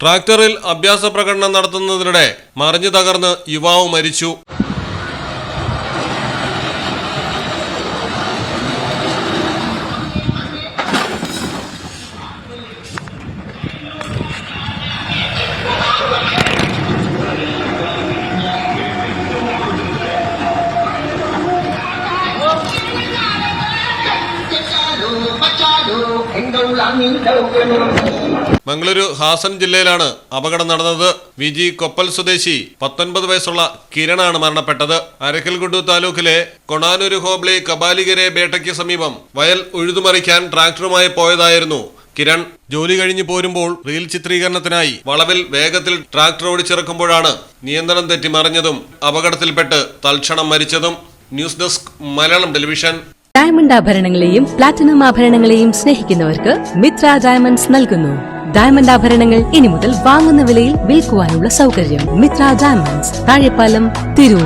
ട്രാക്ടറിൽ അഭ്യാസ പ്രകടനം നടത്തുന്നതിനിടെ മറിഞ്ഞു തകർന്ന് യുവാവ് മരിച്ചു മംഗളൂരു ഹാസൻ ജില്ലയിലാണ് അപകടം നടന്നത്. വിജി കൊപ്പൽ സ്വദേശി പത്തൊൻപത് വയസ്സുള്ള കിരണാണ് മരണപ്പെട്ടത്. അരക്കൽഗുഡു താലൂക്കിലെ കൊണാനൂര് ഹോബ്ലി കബാലികരെ ബേട്ടയ്ക്ക് സമീപം വയൽ ഉഴുതുമറിക്കാൻ ട്രാക്ടറുമായി പോയതായിരുന്നു കിരൺ. ജോലി കഴിഞ്ഞു പോരുമ്പോൾ റീൽ ചിത്രീകരണത്തിനായി വളവിൽ വേഗത്തിൽ ട്രാക്ടർ ഓടിച്ചിറക്കുമ്പോഴാണ് നിയന്ത്രണം തെറ്റി മറിഞ്ഞതും അപകടത്തിൽപ്പെട്ട് തൽക്ഷണം മരിച്ചതും. News desk Malayalam television. Diamond ആഭരണങ്ങളെയും platinum ആഭരണങ്ങളെയും സ്നേഹിക്കുന്നവർക്ക് മിത്ര ഡയമണ്ട്സ് നൽകുന്നു. ഡയമണ്ട് ആഭരണങ്ങൾ ഇനി മുതൽ വാങ്ങുന്ന വിലയിൽ വിൽക്കുവാനുള്ള സൗകര്യം മിത്ര ഡയമണ്ട്സ് താഴെപ്പാലം തിരൂർ.